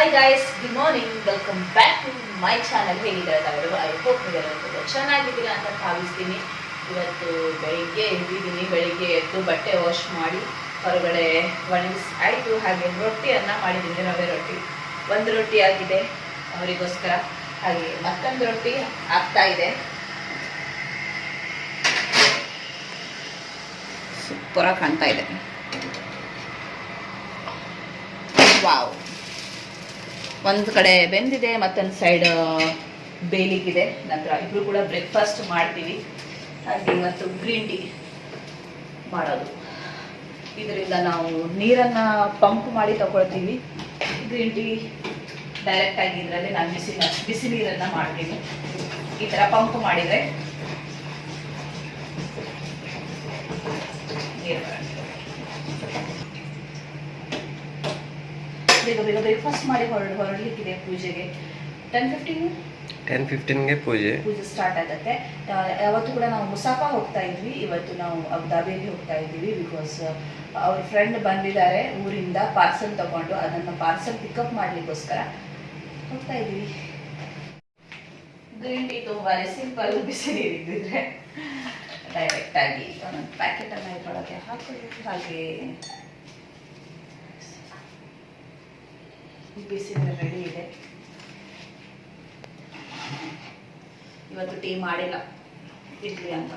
Hi guys good morning welcome back to my channel ಹೇಗಿದ್ದಾರೆ ತವರು I hope ನೀವೆಲ್ಲರೂ ಚೆನ್ನಾಗಿದ್ದೀರಾ ಅಂತ ಭಾವಿಸ್ತೀನಿ. ಇವತ್ತು ಬೆಳಿಗ್ಗೆ ಎದ್ದಿದ್ದೀನಿ. ಬೆಳಿಗ್ಗೆ ಎದ್ದು ಬಟ್ಟೆ ವಾಶ್ ಮಾಡಿ, ಹೊರಗಡೆ ಒಣಗಿಸಿ, ಆಯಿತು, ಹಾಗೆ ರೊಟ್ಟಿಯನ್ನು ಮಾಡಿದ್ದೀನಿ. ರವೆ ರೊಟ್ಟಿ. ಒಂದು ರೊಟ್ಟಿ ಆಗಿದೆ ಅವರಿಗೋಸ್ಕರ. ಹಾಗೆ ಮತ್ತೊಂದು ರೊಟ್ಟಿ ಆಗ್ತಾ ಇದೆ. ಸೂಪರಾಗಿ ಕಾಣ್ತಾ ಇದೆ. ಒಂದು ಕಡೆ ಬೆಂದಿದೆ, ಮತ್ತೊಂದು ಸೈಡ್ ಬೇಲಿಗಿದೆ. ನಂತರ ಇಬ್ರು ಕೂಡ ಬ್ರೇಕ್ಫಾಸ್ಟ್ ಮಾಡ್ತೀವಿ. ಹಾಗೆ ಮತ್ತು ಗ್ರೀನ್ ಟೀ ಮಾಡೋದು. ಇದರಿಂದ ನಾವು ನೀರನ್ನು ಪಂಪ್ ಮಾಡಿ ತಗೊಳ್ತೀವಿ. ಗ್ರೀನ್ ಟೀ ಡೈರೆಕ್ಟಾಗಿ ಇದರಲ್ಲಿ ನಾನು ಬಿಸಿ ಬಿಸಿ ನೀರನ್ನು ಮಾಡ್ತೀನಿ. ಈ ಥರ ಪಂಪ್ ಮಾಡಿದ್ರೆ ನೀರು. ಬೇಗ ಬೇಗ ಬ್ರೇಕ್ಫಾಸ್ಟ್ ಮಾಡಿ ಹೊರಡ್ ಹೊರಡ್ಲಿಕ್ಕಿದೆ ಪೂಜೆಗೆ. ಟೆನ್ ಫಿಫ್ಟೀನ್ ಟೆನ್ ಫಿಫ್ಟೀನ್ಗೆ ಪೂಜೆ. ಪೂಜೆ ಸ್ಟಾರ್ಟ್ ಆಗುತ್ತೆ. ಯಾವತ್ತು ಕೂಡ ನಾವು ಮುಸಾಫಾ ಹೋಗ್ತಾ ಇದ್ವಿ. ಇವತ್ತು ನಾವು ಅಬುದಾಬಿಗೆ ಹೋಗ್ತಾ ಇದ್ದೀವಿ ಬಿಕಾಸ್ ಅವ್ರ ಫ್ರೆಂಡ್ ಬಂದಿದ್ದಾರೆ ಊರಿಂದ ಪಾರ್ಸಲ್ ತಗೊಂಡು. ಅದನ್ನು ಪಾರ್ಸಲ್ ಪಿಕಪ್ ಮಾಡ್ಲಿಕ್ಕೋಸ್ಕರ ಹೋಗ್ತಾ ಇದ್ದೀವಿ. ಗ್ರೀನ್ ಟೀ ತುಂಬಾ ಸಿಂಪಲ್ ಬಿಸಿ ನೀರಿದ್ದಿದ್ರೆ ಡೈರೆಕ್ಟಾಗಿ ಒಂದೊಂದು ಪ್ಯಾಕೆಟನ್ನು ಇಟ್ಕೊಳ್ಳೋಕ್ಕೆ ಹಾಕಿ ಹಾಕೊಳ್ಳಿ. ಹಾಗೆ. ಬಿಸಿ ನೀರು ರೆಡಿ ಇದೆ. ಇವತ್ತು ಟೀ ಮಾಡಿಲ್ಲ. ಇಡ್ಲಿ ಅಂತ.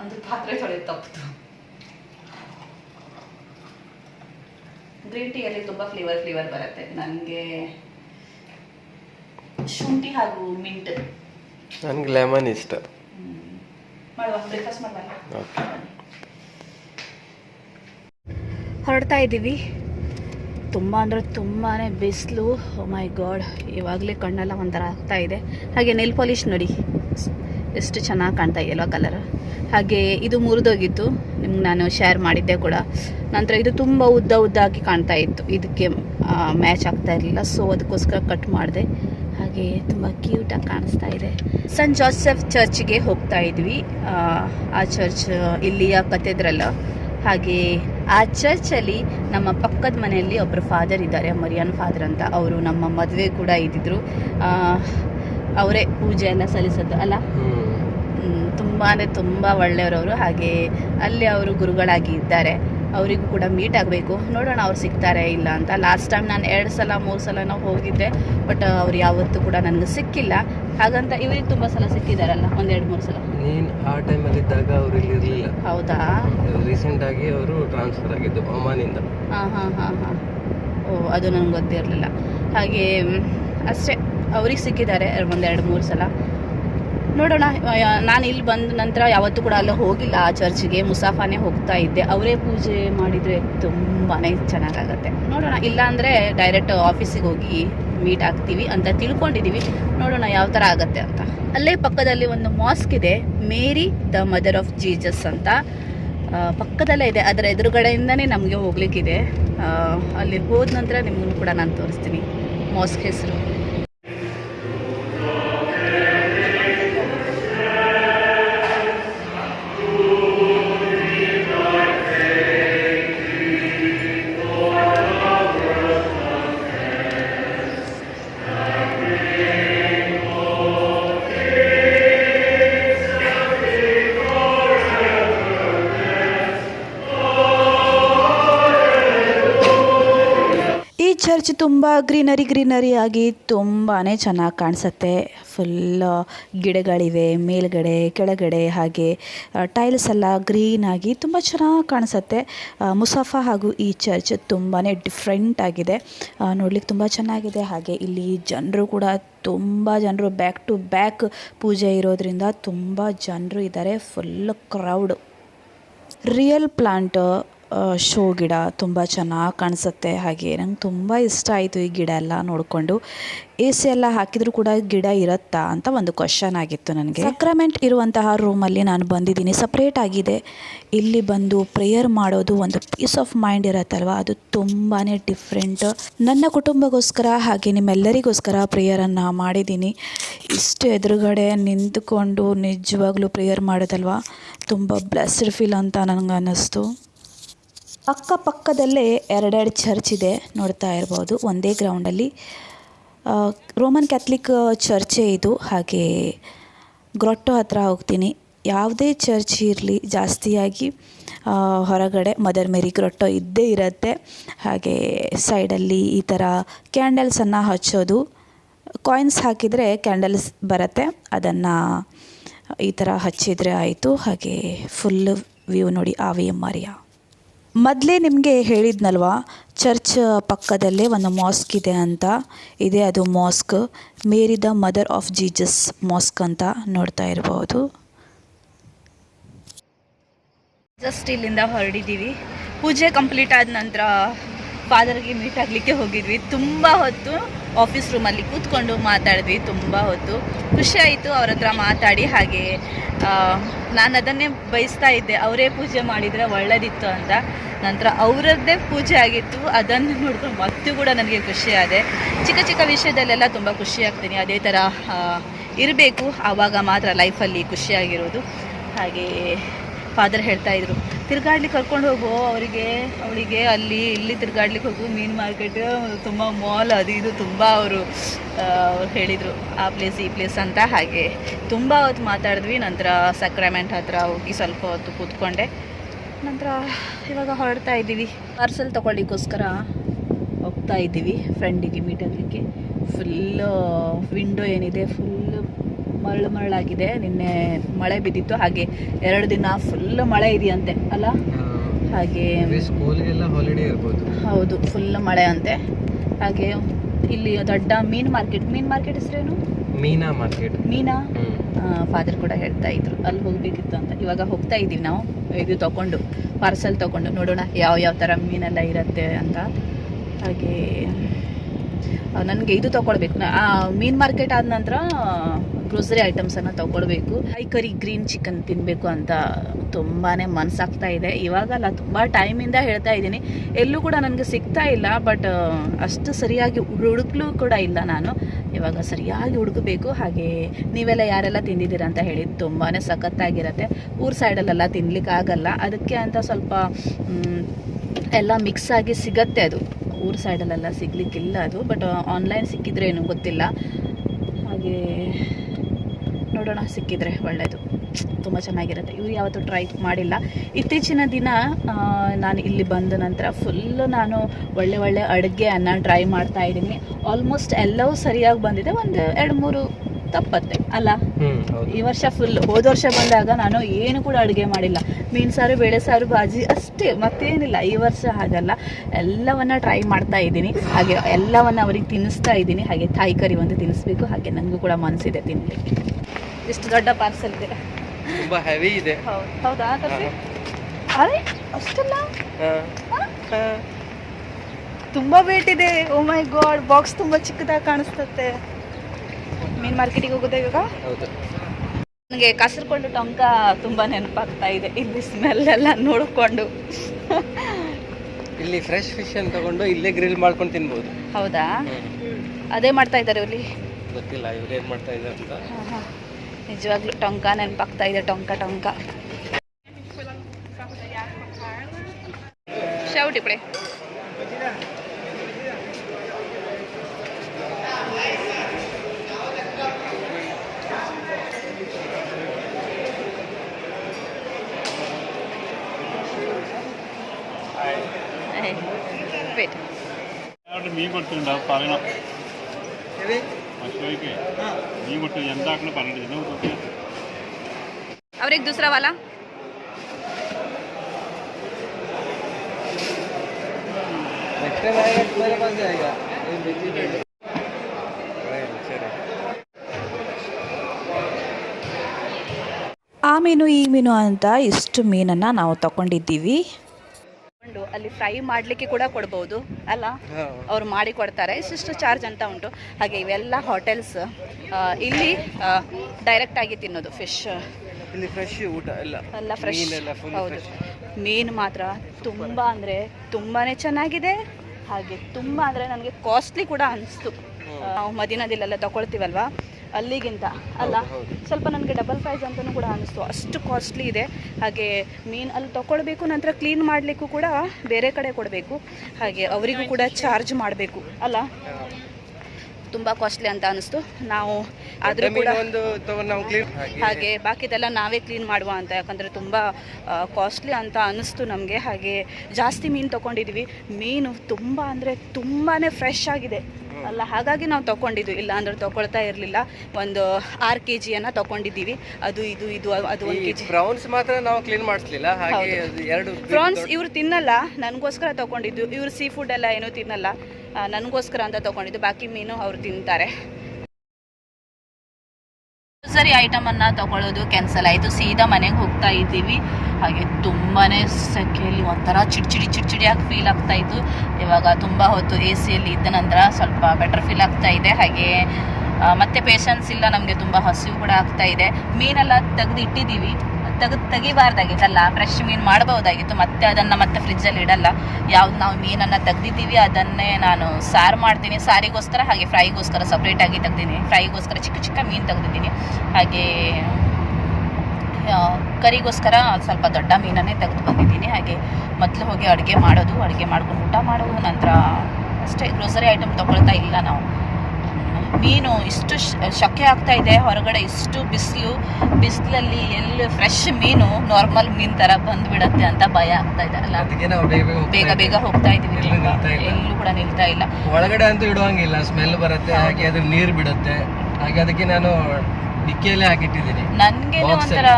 ಒಂದು ಪಾತ್ರೆ ತೊಳೆದು ತಪ್ಪಿತು. ಗ್ರೀನ್ ಟೀಯಲ್ಲಿ ತುಂಬ ಫ್ಲೇವರ್ ಫ್ಲೇವರ್ ಬರುತ್ತೆ. ನನಗೆ ಶುಂಠಿ ಹಾಗೂ ಮಿಂಟ್ ನನಗೆ ಲೆಮನ್ ಇಷ್ಟ. ಮಾಡುವ ಬ್ರೇಕ್ಫಾಸ್ಟ್ ಮಾಡುವ. ಹೊರಡ್ತಾ ಇದ್ದೀವಿ. ತುಂಬ ಅಂದರೆ ತುಂಬಾ ಬಿಸಿಲು. ಮೈ ಗಾಡ್ ಇವಾಗಲೇ ಕಣ್ಣೆಲ್ಲ ಒಂಥರ ಆಗ್ತಾ ಇದೆ. ಹಾಗೆ ನೆಲ್ ಪಾಲಿಷ್ ನೋಡಿ. ಎಷ್ಟು ಚೆನ್ನಾಗಿ ಕಾಣ್ತಾ ಇದೆಯಲ್ವ ಕಲರ್ ಹಾಗೆ ಇದು ಮುರಿದೋಗಿತ್ತು. ನಿಮ್ಗೆ ನಾನು ಶೇರ್ ಮಾಡಿದ್ದೆ ಕೂಡ. ನಂತರ ಇದು ತುಂಬ ಉದ್ದ ಉದ್ದಾಗಿ ಕಾಣ್ತಾ ಇತ್ತು. ಇದಕ್ಕೆ ಮ್ಯಾಚ್ ಆಗ್ತಾ ಇರಲಿಲ್ಲ. ಸೊ ಅದಕ್ಕೋಸ್ಕರ ಕಟ್ ಮಾಡಿದೆ. ಹಾಗೆ ತುಂಬ ಕ್ಯೂಟಾಗಿ ಕಾಣಿಸ್ತಾ ಇದೆ. ಸನ್ ಜೋಸೆಫ್ ಚರ್ಚ್ಗೆ ಹೋಗ್ತಾ ಇದ್ವಿ. ಆ, ಆ ಚರ್ಚ್ ಇಲ್ಲಿಯ ಕತೆದ್ರಲ್ಲ ಹಾಗೆ ಆ ಚರ್ಚಲ್ಲಿ ನಮ್ಮ ಪಕ್ಕದ ಮನೆಯಲ್ಲಿ ಒಬ್ಬರು ಫಾದರ್ ಇದ್ದಾರೆ, ಮರಿಯನ್ ಫಾದರ್ ಅಂತ. ಅವರು ನಮ್ಮ ಮದುವೆ ಕೂಡ ಇದ್ದಿದ್ರು. ಅವರೇ ಪೂಜೆಯನ್ನು ಸಲ್ಲಿಸೋದು, ಅಲ್ಲ? ತುಂಬ ಅಂದರೆ ತುಂಬ ಒಳ್ಳೆಯವರವರು. ಹಾಗೆ ಅಲ್ಲಿ ಅವರು ಗುರುಗಳಾಗಿ ಇದ್ದಾರೆ. ಅವರಿಗೂ ಕೂಡ ಮೀಟ್ ಆಗಬೇಕು. ನೋಡೋಣ ಅವ್ರು ಸಿಗ್ತಾರೆ ಇಲ್ಲ ಅಂತ. ಲಾಸ್ಟ್ ಟೈಮ್ ನಾನು ಎರಡು ಸಲ, ಮೂರು ಸಲ ನಾವು ಹೋಗಿದ್ದೆ ಬಟ್ ಅವ್ರು ಯಾವತ್ತೂ ಕೂಡ ನನಗೆ ಸಿಕ್ಕಿಲ್ಲ. ಹಾಗಂತ ಇವ್ರಿಗೆ ತುಂಬಾ ಸಲ ಸಿಕ್ಕಿದಾರಲ್ಲ ಒಂದೆರಡು ಮೂರು ಸಲ. ನೀನು ಆ ಟೈಮಲ್ಲಿ ಇದ್ದಾಗ ಅವ್ರು ಇಲ್ಲಿ ಇರಲಿಲ್ಲ. ಹೌದಾ? ರೀಸೆಂಟ್ ಆಗಿ ಅವರು ಟ್ರಾನ್ಸ್ಫರ್ ಆಗಿದ್ದು ಒಮಾನಿಂದ ಹಾಂ ಹಾಂ ಹಾಂ ಹಾಂ. ಓ ಅದು ನನಗೆ ಗೊತ್ತಿರಲಿಲ್ಲ ಹಾಗೆ ಅಷ್ಟೇ. ಅವ್ರಿಗೆ ಸಿಕ್ಕಿದ್ದಾರೆ ಒಂದೆರಡು ಮೂರು ಸಲ. ನೋಡೋಣ ನಾನು ಇಲ್ಲಿ ಬಂದ ನಂತರ ಯಾವತ್ತೂ ಕೂಡ ಅಲ್ಲೇ ಹೋಗಿಲ್ಲ ಆ ಚರ್ಚ್ಗೆ ಮುಸಾಫಾನೇ ಹೋಗ್ತಾ ಇದ್ದೆ. ಅವರೇ ಪೂಜೆ ಮಾಡಿದರೆ ತುಂಬಾ ಚೆನ್ನಾಗಾಗತ್ತೆ. ನೋಡೋಣ ಇಲ್ಲಾಂದರೆ ಡೈರೆಕ್ಟ್ ಆಫೀಸಿಗೆ ಹೋಗಿ ಮೀಟ್ ಆಗ್ತೀವಿ ಅಂತ ತಿಳ್ಕೊಂಡಿದ್ದೀವಿ ನೋಡೋಣ ಯಾವ ಥರ ಆಗುತ್ತೆ ಅಂತ. ಅಲ್ಲೇ ಪಕ್ಕದಲ್ಲಿ ಒಂದು ಮಾಸ್ಕ್ ಇದೆ Mary the mother of Jesus ಅಂತ. ಪಕ್ಕದಲ್ಲೇ ಇದೆ, ಅದರ ಎದುರುಗಡೆಯಿಂದನೇ ನಮಗೆ ಹೋಗ್ಲಿಕ್ಕಿದೆ. ಅಲ್ಲಿ ಹೋದ ನಂತರ ನಿಮಗೂ ಕೂಡ ನಾನು ತೋರಿಸ್ತೀನಿ. ಮಾಸ್ಕ್ ಹೆಸರು. ತುಂಬ ಗ್ರೀನರಿ ಗ್ರೀನರಿ ಆಗಿ ತುಂಬಾ ಚೆನ್ನಾಗಿ ಕಾಣಿಸುತ್ತೆ. ಫುಲ್ ಗಿಡಗಳಿವೆ, ಮೇಲ್ಗಡೆ, ಕೆಳಗಡೆ ಹಾಗೆ ಟೈಲ್ಸ್ ಎಲ್ಲ ಗ್ರೀನ್ ಆಗಿ ತುಂಬ ಚೆನ್ನಾಗಿ ಕಾಣಿಸುತ್ತೆ. ಮುಸಫಾ ಹಾಗೂ ಈ ಚರ್ಚ್ ತುಂಬಾ ಡಿಫ್ರೆಂಟ್ ಆಗಿದೆ. ನೋಡ್ಲಿಕ್ಕೆ ತುಂಬ ಚೆನ್ನಾಗಿದೆ. ಹಾಗೆ ಇಲ್ಲಿ ಜನರು ಕೂಡ ತುಂಬ ಜನರು ಬ್ಯಾಕ್ ಟು ಬ್ಯಾಕ್ ಪೂಜೆ ಇರೋದ್ರಿಂದ ತುಂಬ ಜನರು ಇದ್ದಾರೆ full crowd real plant show ಗಿಡ ತುಂಬ ಚೆನ್ನಾಗಿ ಕಾಣಿಸುತ್ತೆ. ಹಾಗೆ ನಂಗೆ ತುಂಬ ಇಷ್ಟ ಆಯಿತು ಈ ಗಿಡ ಎಲ್ಲ ನೋಡಿಕೊಂಡು. ಎ ಸಿ ಎಲ್ಲ ಹಾಕಿದರೂ ಕೂಡ ಗಿಡ ಇರುತ್ತಾ ಅಂತ ಒಂದು ಕ್ವಶನ್ ಆಗಿತ್ತು ನನಗೆ. ಸಕ್ರಮೆಂಟ್ ಇರುವಂತಹ ರೂಮಲ್ಲಿ ನಾನು ಬಂದಿದ್ದೀನಿ. ಸಪ್ರೇಟ್ ಆಗಿದೆ. ಇಲ್ಲಿ ಬಂದು ಪ್ರೇಯರ್ ಮಾಡೋದು ಒಂದು ಪೀಸ್ ಆಫ್ ಮೈಂಡ್ ಇರುತ್ತಲ್ವ? ಅದು ತುಂಬಾ ಡಿಫ್ರೆಂಟ್ ನನ್ನ ಕುಟುಂಬಗೋಸ್ಕರ ಹಾಗೆ ನಿಮ್ಮೆಲ್ಲರಿಗೋಸ್ಕರ ಪ್ರೇಯರನ್ನು ಮಾಡಿದ್ದೀನಿ. ಇಷ್ಟು ಎದುರುಗಡೆ ನಿಂತುಕೊಂಡು ನಿಜವಾಗ್ಲೂ ಪ್ರೇಯರ್ ಮಾಡೋದಲ್ವ? ತುಂಬ ಬ್ಲೆಸ್ಡ್ ಫೀಲ್ ಅಂತ ನನಗೆ ಅನ್ನಿಸ್ತು ಅಕ್ಕಪಕ್ಕದಲ್ಲೇ ಎರಡೆರಡು ಚರ್ಚ್ ಇದೆ, ನೋಡ್ತಾ ಇರ್ಬೋದು. ಒಂದೇ ಗ್ರೌಂಡಲ್ಲಿ ರೋಮನ್ ಕ್ಯಾಥಲಿಕ್ ಚರ್ಚೇ ಇದು. ಹಾಗೆ ಗ್ರೊಟ್ಟು ಹತ್ರ ಹೋಗ್ತೀನಿ. ಯಾವುದೇ ಚರ್ಚ್ ಇರಲಿ, ಜಾಸ್ತಿಯಾಗಿ ಹೊರಗಡೆ ಮದರ್ ಮೇರಿ ಗ್ರೊಟ್ಟೋ ಇದ್ದೇ ಇರುತ್ತೆ. ಹಾಗೆ ಸೈಡಲ್ಲಿ ಈ ಥರ ಕ್ಯಾಂಡಲ್ಸನ್ನು ಹಚ್ಚೋದು. ಕಾಯಿನ್ಸ್ ಹಾಕಿದರೆ ಕ್ಯಾಂಡಲ್ಸ್ ಬರುತ್ತೆ. ಅದನ್ನು ಈ ಥರ ಹಚ್ಚಿದರೆ ಆಯಿತು. ಹಾಗೆ ಫುಲ್ ವ್ಯೂ ನೋಡಿ ಆವಿ ಮರಿಯ ಮೊದಲೇ ನಿಮಗೆ ಹೇಳಿದ್ನಲ್ವಾ, ಚರ್ಚ್ ಪಕ್ಕದಲ್ಲೇ ಒಂದು ಮಾಸ್ಕ್ ಇದೆ ಅಂತ? ಇದೆ ಅದು mask Mary the mother of Jesus mask ಅಂತ ನೋಡ್ತಾ ಇರಬಹುದು ಜಸ್ಟ್ ಇಲ್ಲಿಂದ ಹೊರಡಿದ್ದೀವಿ. ಪೂಜೆ ಕಂಪ್ಲೀಟ್ ಆದ ನಂತರ ಫಾದರ್ಗೆ ಮೀಟ್ ಆಗಲಿಕ್ಕೆ ಹೋಗಿದ್ವಿ. ತುಂಬ ಹೊತ್ತು ಆಫೀಸ್ ರೂಮಲ್ಲಿ ಕೂತ್ಕೊಂಡು ಮಾತಾಡಿದ್ವಿ. ತುಂಬ ಹೊತ್ತು. ಖುಷಿಯಾಯಿತು ಅವ್ರ ಹತ್ರ ಮಾತಾಡಿ. ಹಾಗೆ ನಾನು ಅದನ್ನೇ ಬಯಸ್ತಾ ಇದ್ದೆ. ಅವರೇ ಪೂಜೆ ಮಾಡಿದರೆ ಒಳ್ಳೆದಿತ್ತು ಅಂತ. ನಂತರ ಅವರದ್ದೇ ಪೂಜೆ ಆಗಿತ್ತು. ಅದನ್ನು ನೋಡ್ಕೊಂಡು ಮತ್ತು ಕೂಡ ನನಗೆ ಖುಷಿ ಚಿಕ್ಕ ಚಿಕ್ಕ ವಿಷಯದಲ್ಲೆಲ್ಲ ತುಂಬ ಖುಷಿ ಆಗ್ತೀನಿ. ಅದೇ ಥರ ಇರಬೇಕು. ಆವಾಗ ಮಾತ್ರ ಲೈಫಲ್ಲಿ ಖುಷಿಯಾಗಿರೋದು. ಹಾಗೆ ಫಾದರ್ ಹೇಳ್ತಾ ಇದ್ರು. ತಿರ್ಗಾಡ್ಲಿಕ್ಕೆ ಕರ್ಕೊಂಡು ಹೋಗು, ಅವರಿಗೆ, ಅವಳಿಗೆ ಅಲ್ಲಿ ಇಲ್ಲಿ ತಿರ್ಗಾಡ್ಲಿಕ್ಕೆ ಹೋಗು, ಮೀನು ಮಾರ್ಕೆಟ್ ತುಂಬ ಮಾಲ್ ಅದು ಇದು ತುಂಬ ಅವರು ಹೇಳಿದರು. ಆ ಪ್ಲೇಸ್ ಈ ಪ್ಲೇಸ್ ಅಂತ ಹಾಗೆ. ತುಂಬ ಹೊತ್ತು ಮಾತಾಡಿದ್ವಿ, ನಂತರ ಸಕ್ರಮೆಂಟ್ ಹತ್ರ ಹೋಗಿ ಸ್ವಲ್ಪ ಹೊತ್ತು ಕೂತ್ಕೊಂಡೆ. ನಂತರ ಇವಾಗ ಹೊರಡ್ತಾ ಇದ್ದೀವಿ. ಪಾರ್ಸೆಲ್ ತೊಗೊಳ್ಳಿಕ್ಕೋಸ್ಕರ ಹೋಗ್ತಾ ಇದ್ದೀವಿ ಫ್ರೆಂಡಿಗೆ ಮೀಟ್ ಆಗಲಿಕ್ಕೆ. ಫುಲ್ಲು ವಿಂಡೋ ಏನಿದೆ ಫುಲ್ಲು ಮರಳು ಮರಳಾಗಿದೆ. ನಿನ್ನೆ ಮಳೆ ಬಿದ್ದಿತ್ತು. ಹಾಗೆ ಎರಡು ದಿನ ಫುಲ್ ಮಳೆ ಇದೆಯಂತೆ ಅಲ್ಲ? ಹಾಗೆ ಹಾಲಿಡೇ ಇರ್ಬೋದು. ಹೌದು ಫುಲ್ ಮಳೆ ಅಂತೆ. ಹಾಗೆ ಇಲ್ಲಿ ದೊಡ್ಡ ಮೀನ್ ಮಾರ್ಕೆಟ್ ಮೀನ್ ಮಾರ್ಕೆಟ್ ಹೆಸರೇನು? ಮೀನಾ ಮಾರ್ಕೆಟ್. ಮೀನಾ? ಫಾದರ್ ಕೂಡ ಹೇಳ್ತಾ ಇದ್ರು. ಅಲ್ಲಿ ಹೋಗಬೇಕಿತ್ತು ಅಂತ. ಇವಾಗ ಹೋಗ್ತಾ ಇದೀವಿ ನಾವು. ಇದು ತಗೊಂಡು ಪಾರ್ಸೆಲ್ ತಗೊಂಡು. ನೋಡೋಣ ಯಾವ ಯಾವ ಥರ ಮೀನೆಲ್ಲ ಇರುತ್ತೆ ಅಂತ. ಹಾಗೆ ನನಗೆ ಇದು ತಗೊಳ್ಬೇಕು. ಮೀನ್ ಮಾರ್ಕೆಟ್ ಆದ ನಂತರ ಗ್ರೋಸರಿ ಐಟಮ್ಸನ್ನು ತೊಗೊಳ್ಬೇಕು. ಕರಿ ಗ್ರೀನ್ ಚಿಕನ್ ತಿನ್ನಬೇಕು ಅಂತ ತುಂಬಾ ಮನಸ್ಸಾಗ್ತಾ ಇದೆ. ಇವಾಗಲ್ಲ, ತುಂಬ ಟೈಮಿಂದ ಹೇಳ್ತಾ ಇದ್ದೀನಿ. ಎಲ್ಲೂ ಕೂಡ ನನಗೆ ಸಿಗ್ತಾ ಇಲ್ಲ ಬಟ್ ಅಷ್ಟು ಸರಿಯಾಗಿ ಹುಡುಕ್ಲೂ ಕೂಡ ಇಲ್ಲ ನಾನು. ಇವಾಗ ಸರಿಯಾಗಿ ಹುಡುಕಬೇಕು. ಹಾಗೆ ನೀವೆಲ್ಲ ಯಾರೆಲ್ಲ ತಿಂದಿದ್ದೀರಾ ಅಂತ ಹೇಳಿ ತುಂಬಾ ಸಖತ್ತಾಗಿರುತ್ತೆ. ಊರ್ ಸೈಡಲ್ಲೆಲ್ಲ ತಿನ್ಲಿಕ್ಕೆ ಆಗಲ್ಲ. ಅದಕ್ಕೆ ಅಂತ ಸ್ವಲ್ಪ ಎಲ್ಲ ಮಿಕ್ಸ್ ಆಗಿ ಸಿಗತ್ತೆ ಅದು. ಊರ್ ಸೈಡಲ್ಲೆಲ್ಲ ಸಿಗ್ಲಿಕ್ಕಿಲ್ಲ ಅದು ಬಟ್ ಆನ್ಲೈನ್ ಸಿಕ್ಕಿದ್ರೆ ಏನು ಗೊತ್ತಿಲ್ಲ. ಹಾಗೆ ನೋಡೋಣ ಸಿಕ್ಕಿದ್ರೆ ಒಳ್ಳೆಯದು ತುಂಬ ಚೆನ್ನಾಗಿರುತ್ತೆ. ಇವ್ರು ಯಾವತ್ತೂ ಟ್ರೈ ಮಾಡಿಲ್ಲ. ಇತ್ತೀಚಿನ ದಿನ ನಾನು ಇಲ್ಲಿ ಬಂದ ನಂತರ ಫುಲ್ಲು ನಾನು ಒಳ್ಳೆ ಒಳ್ಳೆ ಅಡುಗೆಯನ್ನು ಟ್ರೈ ಮಾಡ್ತಾ ಇದ್ದೀನಿ. ಆಲ್ಮೋಸ್ಟ್ ಎಲ್ಲವೂ ಸರಿಯಾಗಿ ಬಂದಿದೆ. ಒಂದು ಎರಡು ಮೂರು ತಪ್ಪತ್ತೆ. ಅಲ್ಲ? ಈ ವರ್ಷ ಫುಲ್ ಹೋದ ವರ್ಷ ಬಂದಾಗ ನಾನು ಏನು ಕೂಡ ಅಡುಗೆ ಮಾಡಿಲ್ಲ. ಮೀನು ಸಾರು ಬೇಳೆ ಸಾರು ಬಾಜಿ ಅಷ್ಟೇ. ಮತ್ತೇನಿಲ್ಲ. ಈ ವರ್ಷ ಹಾಗಲ್ಲ. ಎಲ್ಲವನ್ನ ಟ್ರೈ ಮಾಡ್ತಾ ಇದ್ದೀನಿ. ಹಾಗೆ ಎಲ್ಲವನ್ನ ಅವ್ರಿಗೆ ತಿನ್ನಿಸ್ತಾ ಇದ್ದೀನಿ. ಹಾಗೆ ತಾಯಿ ಕರಿ ಒಂದು ತಿನ್ನಿಸ್ಬೇಕು. ಹಾಗೆ ನನಗೂ ಕೂಡ ಮನಸ್ಸಿದೆ ತಿನ್ನಲಿಕ್ಕೆ ಇಷ್ಟು ದೊಡ್ಡ ಪಾರ್ಸಲ್ ಇದೆ. ತುಂಬಾ ಹೆವಿ ಇದೆ. ಹೌದು. ತರ್ಸಿ? ಅರೆ ಅಷ್ಟಲ್ಲ. ತುಂಬ ವೇಟ್ ಇದೆ. ಓ ಮೈ ಗಾಡ್ ಬಾಕ್ಸ್ ತುಂಬಾ ಚಿಕ್ಕದಾಗಿ ಕಾಣಿಸ್ತತೆ ಮೀನ್ ಮಾರ್ಕೆಟಿಗೆ ಹೋಗೋದೇ ಇವಾಗ? ಹೌದು. ನನಗೆ ಕಾಸರಗೋಡು ಟೊಂಕ ತುಂಬಾ ನೆನಪಾಗ್ತಾ ಇದೆ. ಇಲ್ಲಿ ಸ್ಮೆಲ್ ಎಲ್ಲ ನೋಡಿಕೊಂಡು. ಇಲ್ಲಿ ಫ್ರೆಶ್ ಫಿಶ್ ಅನ್ನು ತಗೊಂಡು ಇಲ್ಲೇ ಗ್ರಿಲ್ ಮಾಡ್ಕೊಂಡು ತಿನ್ಬೋದು. ಹೌದಾ? ಅದೇ ಮಾಡ್ತಾ ಇದ್ದಾರೆ ಇಲ್ಲಿ? ಗೊತ್ತಿಲ್ಲ ಇವ್ರು ಏನ್ ಮಾಡ್ತಾ ಇದ್ದಾರೆ ಅಂತ. ನಿಜವಾಗ್ಲೂ ಟೊಂಕ ನೆನಪಾಗ್ತಾ ಇದೆ ಟೊಂಕ ಟೊಂಕ ಶೌಟ್ ಇಪ್ಪಡೆ ವೇಟ್ അവിടെ മീൻ കൊടുത്തിട്ടുണ്ടാവും പറയണം ಅವ್ರಿಗೆ ದೂಸರಾ ವಾಲ? ಆ ಮೀನು ಈ ಮೀನು ಅಂತ ಇಷ್ಟು ಮೀನನ್ನು ನಾವು ತಗೊಂಡಿದ್ದೀವಿ ಅಲ್ಲಿ ಫ್ರೈ ಮಾಡ್ಲಿಕ್ಕೆ ಕೂಡ ಕೊಡ್ಬೋದು ಅಲ್ಲ. ಅವ್ರು ಮಾಡಿ ಕೊಡ್ತಾರೆ. ಇಷ್ಟಿಷ್ಟು ಚಾರ್ಜ್ ಅಂತ ಉಂಟು. ಹಾಗೆ ಇವೆಲ್ಲ ಹೋಟೆಲ್ಸ್ ಇಲ್ಲಿ ಡೈರೆಕ್ಟ್ ಆಗಿ ತಿನ್ನೋದು ಫಿಶ್ ಇಲ್ಲಿ ಫ್ರೆಶ್ ಊಟ ಎಲ್ಲ. ಎಲ್ಲ ಫ್ರೆಶ್ ಹೌದು. ಮೀನು ಮಾತ್ರ ತುಂಬ ಅಂದ್ರೆ ತುಂಬಾನೇ ಚೆನ್ನಾಗಿದೆ. ಹಾಗೆ ತುಂಬ ಅಂದರೆ ನನಗೆ ಕಾಸ್ಟ್ಲಿ ಕೂಡ ಅನಿಸ್ತು. ನಾವು ಮದಿನದಿಲ್ಲೆಲ್ಲ ತಗೊಳ್ತೀವಲ್ವಾ? ಅಲ್ಲಿಗಿಂತ ಅಲ್ಲ? ಸ್ವಲ್ಪ ನನಗೆ ಡಬಲ್ ಪ್ರೈಸ್ ಅಂತಲೂ ಕೂಡ ಅನಿಸ್ತು ಅಷ್ಟು ಕಾಸ್ಟ್ಲಿ ಇದೆ. ಹಾಗೆ ಮೀನು ಅಲ್ಲಿ ತೊಗೊಳ್ಬೇಕು ನಂತರ ಕ್ಲೀನ್ ಮಾಡಲಿಕ್ಕೂ ಕೂಡ ಬೇರೆ ಕಡೆ ಕೊಡಬೇಕು. ಹಾಗೆ ಅವರಿಗೂ ಕೂಡ ಚಾರ್ಜ್ ಮಾಡಬೇಕು ಅಲ್ಲ? ತುಂಬ ಕಾಸ್ಟ್ಲಿ ಅಂತ ಅನಿಸ್ತು ನಾವು ಆದರೂ ಕೂಡ ಹಾಗೆ. ಬಾಕಿದೆಲ್ಲ ನಾವೇ ಕ್ಲೀನ್ ಮಾಡುವ ಅಂತ ಯಾಕಂದರೆ ತುಂಬ ಕಾಸ್ಟ್ಲಿ ಅಂತ ಅನಿಸ್ತು ನಮಗೆ. ಹಾಗೆ ಜಾಸ್ತಿ ಮೀನು ತೊಗೊಂಡಿದ್ವಿ ಮೀನು ತುಂಬ ಅಂದರೆ ತುಂಬಾ ಫ್ರೆಶ್ ಆಗಿದೆ. ಅಲ್ಲ ಹಾಗಾಗಿ ನಾವು ತೊಗೊಂಡಿದ್ದು ಇಲ್ಲ ಅಂದ್ರೆ ತೊಗೊಳ್ತಾ ಇರಲಿಲ್ಲ. ಒಂದು ಆರ್ ಕೆ ಅನ್ನ ತೊಗೊಂಡಿದ್ದೀವಿ. ಅದು ಇದು ಇದು ಅದು ಒಂದು ಕೆ ಜಿ. ಬ್ರೌನ್ಸ್ ಮಾತ್ರ ನಾವು ಕ್ಲೀನ್ ಮಾಡಿಸ್ಲಿಲ್ಲ. ಹಾಗೆ ಎರಡು ಪ್ರಾನ್ಸ್ ಇವ್ರು ತಿನ್ನಲ್ಲ. ನನಗೋಸ್ಕರ ತೊಗೊಂಡಿದ್ದು. ಇವ್ರು ಸೀ ಫುಡ್ ಎಲ್ಲ ಏನು ತಿನ್ನಲ್ಲ. ನನಗೋಸ್ಕರ ಅಂತ ತೊಗೊಂಡಿದ್ದು. ಬಾಕಿ ಮೀನು ಅವ್ರು ತಿಂತಾರೆ. ಸರಿ ಐಟಮನ್ನು ತಗೊಳ್ಳೋದು ಕ್ಯಾನ್ಸಲ್ ಆಯಿತು. ಸೀದಾ ಮನೆಗೆ ಹೋಗ್ತಾ ಇದ್ದೀವಿ. ಹಾಗೆ ತುಂಬಾ ಸೆಕೆಯಲ್ಲಿ ಒಂಥರ ಚಿಡ್ಚಿಡಿ ಚಿಡ್ಚಿಡಿಯಾಗಿ ಫೀಲ್ ಆಗ್ತಾ ಇತ್ತು. ಇವಾಗ ತುಂಬ ಹೊತ್ತು ಎ ಸಿಯಲ್ಲಿ ಇದ್ದ ನಂತರ ಸ್ವಲ್ಪ ಬೆಟರ್ ಫೀಲ್ ಆಗ್ತಾ ಇದೆ. ಹಾಗೆ ಮತ್ತೆ ಪೇಷನ್ಸ್ ಇಲ್ಲ, ನಮಗೆ ತುಂಬ ಹಸಿವು ಕೂಡ ಆಗ್ತಾ ಇದೆ. ಮೀನೆಲ್ಲ ತೆಗೆದು ಇಟ್ಟಿದ್ದೀವಿ ತೆಗೆದು ತೆಗಿಬಾರ್ದಾಗಿತ್ತಲ್ಲ? ಫ್ರೆಶ್ ಮೀನು ಮಾಡಬಹುದಾಗಿತ್ತು. ಮತ್ತೆ ಅದನ್ನು ಮತ್ತೆ ಫ್ರಿಜ್ಜಲ್ಲಿ ಇಡಲ್ಲ. ಯಾವ್ದು ನಾವು ಮೀನನ್ನು ತೆಗ್ದಿದ್ದೀವಿ, ಅದನ್ನೇ ನಾನು ಸಾರು ಮಾಡ್ತೀನಿ. ಸಾರಿಗೋಸ್ಕರ ಹಾಗೆ ಫ್ರೈಗೋಸ್ಕರ ಸಪ್ರೇಟಾಗಿ ತೆಗ್ದೀನಿ ಫ್ರೈಗೋಸ್ಕರ ಚಿಕ್ಕ ಚಿಕ್ಕ ಮೀನು ತೆಗ್ದಿದ್ದೀನಿ. ಹಾಗೆ ಕರಿಗೋಸ್ಕರ ಸ್ವಲ್ಪ ದೊಡ್ಡ ಮೀನನ್ನೇ ತೆಗೆದು ಬಂದಿದ್ದೀನಿ. ಹಾಗೆ ಮೊದಲು ಹೋಗಿ ಅಡುಗೆ ಮಾಡೋದು, ಅಡುಗೆ ಮಾಡ್ಕೊಂಡು ಊಟ ಮಾಡೋದು, ನಂತರ ಅಷ್ಟೇ. ಗ್ರೋಸರಿ ಐಟಮ್ ತೊಗೊಳ್ತಾ ಇಲ್ಲ ನಾವು. ಮೀನು ಇಷ್ಟು ಶಕೆ ಆಗ್ತಾ ಇದೆ ಹೊರಗಡೆ ಇಷ್ಟು ಬಿಸಿಲು ಬಿಸಿಲಲ್ಲಿ ಎಲ್ಲಿ ಫ್ರೆಶ್ ಮೀನು ನಾರ್ಮಲ್ ಮೀನು ಥರ ಬಂದ್ಬಿಡತ್ತೆ ಅಂತ ಭಯ ಆಗ್ತಾ ಇದೆ ಅಲ್ಲ? ಬೇಗ ಬೇಗ ಹೋಗ್ತಾ. ಇದೀವಿ ಎಲ್ಲೂ ಕೂಡ ನಿಲ್ತಾ ಇಲ್ಲ. ಒಳಗಡೆ ಅಂತೂ ಇಡುವಂಗಿಲ್ಲ ಸ್ಮೆಲ್ ಬರುತ್ತೆ ಹಾಗೆ ಅದು ನೀರು ಬಿಡುತ್ತೆ. ಹಾಗೆ ಅದಕ್ಕೆ ನಾನು ಡಿಕ್ಕಿಯಲ್ಲೇ ಹಾಕಿಟ್ಟಿದ್ದೀನಿ. ನನಗೆ ಒಂಥರ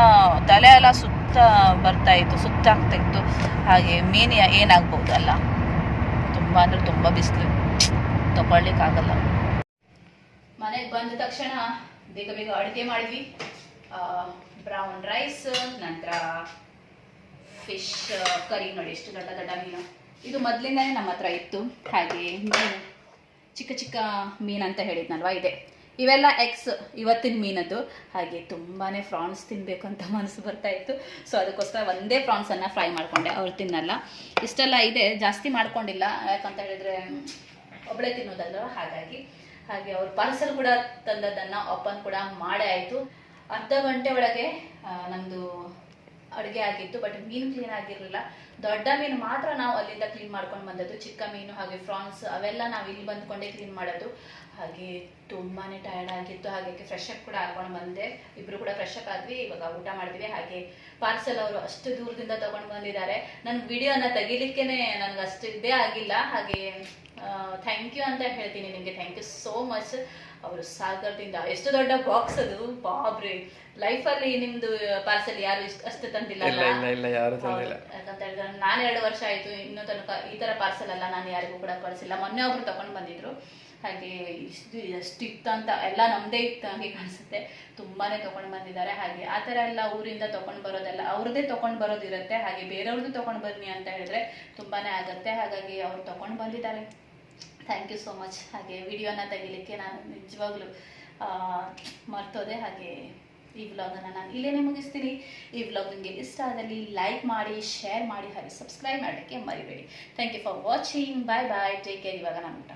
ತಲೆ ಎಲ್ಲ ಸುತ್ತ ಬರ್ತಾ ಇತ್ತು ಸುತ್ತ ಆಗ್ತಾ ಇತ್ತು. ಹಾಗೆ ಮೀನು ಏನಾಗ್ಬೋದಲ್ಲ ತುಂಬ ಅಂದ್ರೆ ತುಂಬ ಬಿಸಿಲು. ತಗೊಳ್ಲಿಕ್ಕಾಗಲ್ಲ ಮನೆಗೆ ಬಂದ ತಕ್ಷಣ ಬೇಗ ಬೇಗ ಅಡುಗೆ ಮಾಡಿದ್ವಿ. ಬ್ರೌನ್ ರೈಸ್ ನಂತರ ಫಿಶ್ ಕರಿ ನೋಡಿ ಎಷ್ಟು ದೊಡ್ಡ ದೊಡ್ಡ ಮೀನು. ಇದು ಮೊದಲಿಂದನೇ ನಮ್ಮ ಹತ್ರ ಇತ್ತು. ಹಾಗೆ ಮೀನು, ಚಿಕ್ಕ ಚಿಕ್ಕ ಮೀನು ಅಂತ ಹೇಳಿದ್ನಲ್ವಾ ಇದೆ. ಇವೆಲ್ಲ ಎಕ್ಸ್ ಇವತ್ತಿನ ಮೀನದ್ದು. ಹಾಗೆ ತುಂಬಾ ಫ್ರಾನ್ಸ್ ತಿನ್ನಬೇಕು ಅಂತ ಮನಸ್ಸು ಬರ್ತಾ ಇತ್ತು. ಸೊ ಅದಕ್ಕೋಸ್ಕರ ಒಂದೇ ಫ್ರಾನ್ಸನ್ನು ಫ್ರೈ ಮಾಡಿಕೊಂಡೆ. ಅವ್ರು ತಿನ್ನಲ್ಲ. ಇಷ್ಟೆಲ್ಲ ಇದೆ. ಜಾಸ್ತಿ ಮಾಡ್ಕೊಂಡಿಲ್ಲ. ಯಾಕಂತ ಹೇಳಿದ್ರೆ ಒಬ್ಬಳೇ ತಿನ್ನೋದಲ್ವ? ಹಾಗಾಗಿ. ಹಾಗೆ ಅವ್ರು ಪಾರ್ಸಲ್ ಕೂಡ ತಂದದನ್ನ ಓಪನ್ ಕೂಡ ಮಾಡೇ ಆಯಿತು. ಅರ್ಧ ಗಂಟೆ ಒಳಗೆ ನಮ್ಮದು ಅಡುಗೆ ಆಗಿತ್ತು ಬಟ್ ಮೀನು ಕ್ಲೀನ್ ಆಗಿರಲಿಲ್ಲ. ದೊಡ್ಡ ಮೀನು ಮಾತ್ರ ನಾವು ಅಲ್ಲಿಂದ ಕ್ಲೀನ್ ಮಾಡ್ಕೊಂಡು ಬಂದದ್ದು. ಚಿಕ್ಕ ಮೀನು ಹಾಗೆ ಫ್ರಾನ್ಸ್ ಅವೆಲ್ಲ ನಾವು ಇಲ್ಲಿ ಬಂದ್ಕೊಂಡೇ ಕ್ಲೀನ್ ಮಾಡೋದು. ಹಾಗೆ ತುಂಬಾನೇ ಟಯರ್ಡ್ ಆಗಿತ್ತು. ಹಾಗೆ ಫ್ರೆಶ್ ಅಪ್ ಕೂಡ ಹಾಕೊಂಡು ಬಂದೆ. ಇಬ್ರು ಕೂಡ ಫ್ರೆಶ್ ಅಪ್ ಆದ್ವಿ. ಇವಾಗ ಊಟ ಮಾಡಿದ್ವಿ. ಹಾಗೆ ಪಾರ್ಸೆಲ್ ಅವರು ಅಷ್ಟು ದೂರದಿಂದ ತಗೊಂಡು ಬಂದಿದ್ದಾರೆ. ನನ್ನ ವಿಡಿಯೋನ ತೆಗಿಲಿಕ್ಕೇನೆ ನನಗೆ ಅಷ್ಟು ಇದೇ ಆಗಿಲ್ಲ. ಹಾಗೆ ಥ್ಯಾಂಕ್ ಯು ಅಂತ ಹೇಳ್ತೀನಿ ನಿಮಗೆ. ಥ್ಯಾಂಕ್ ಯು ಸೋ ಮಚ್ ಅವರು ಸಾಗರದಿಂದ ಎಷ್ಟು ದೊಡ್ಡ ಬಾಕ್ಸ್ ಅದು. ಬಾಬ್ರಿ. ಲೈಫಲ್ಲಿ ನಿಮ್ದು ಪಾರ್ಸಲ್ ಯಾರು ಅಷ್ಟು ತಂದಿಲ್ಲ. ಯಾಕಂತ ಹೇಳಿದ್ರೆ ನಾನು ಎರಡು ವರ್ಷ ಆಯ್ತು. ಇನ್ನೂ ತನಕ ಈ ತರ ಪಾರ್ಸಲ್ ಅಲ್ಲ ನಾನು ಯಾರಿಗೂ ಕೂಡ ಕಳಿಸಿಲ್ಲ. ಮೊನ್ನೆ ಒಬ್ರು ತಗೊಂಡು ಬಂದಿದ್ರು. ಹಾಗೆ ಇಷ್ಟು ಎಷ್ಟು ಇತ್ತು ಅಂತ ಎಲ್ಲ ನಮ್ಮದೇ ಇತ್ತು ಹಾಗೆ ಕಾಣಿಸುತ್ತೆ. ತುಂಬಾನೇ ತಗೊಂಡು ಬಂದಿದ್ದಾರೆ. ಹಾಗೆ ಆ ಥರ ಎಲ್ಲ ಊರಿಂದ ತಗೊಂಡು ಬರೋದೆಲ್ಲ ಅವ್ರದ್ದೇ ತಗೊಂಡು ಬರೋದಿರುತ್ತೆ. ಹಾಗೆ ಬೇರೆಯವ್ರದ್ದು ತಗೊಂಡು ಬನ್ನಿ ಅಂತ ಹೇಳಿದ್ರೆ ತುಂಬಾನೇ ಆಗತ್ತೆ. ಹಾಗಾಗಿ ಅವ್ರು ತಗೊಂಡು ಬಂದಿದ್ದಾರೆ. Thank you so much. ಹಾಗೆ ವಿಡಿಯೋನ ತೆಗಿಲಿಕ್ಕೆ ನಾನು ನಿಜವಾಗ್ಲೂ ಮರ್ತೋದೆ. ಹಾಗೆ ಈ ವ್ಲಾಗನ್ನು ನಾನು ಇಲ್ಲೇನೆ ಮುಗಿಸ್ತೀನಿ. ಈ ವ್ಲಾಗ್ ನಿಮಗೆ ಇಷ್ಟ ಆದಲ್ಲಿ ಲೈಕ್ ಮಾಡಿ, ಶೇರ್ ಮಾಡಿ, ಹಾಗೆ ಸಬ್ಸ್ಕ್ರೈಬ್ ಮಾಡೋಕ್ಕೆ ಮರಿಬೇಡಿ. Thank you for watching. Bye bye. Take care. ಇವಾಗ ನಾನು ಊಟ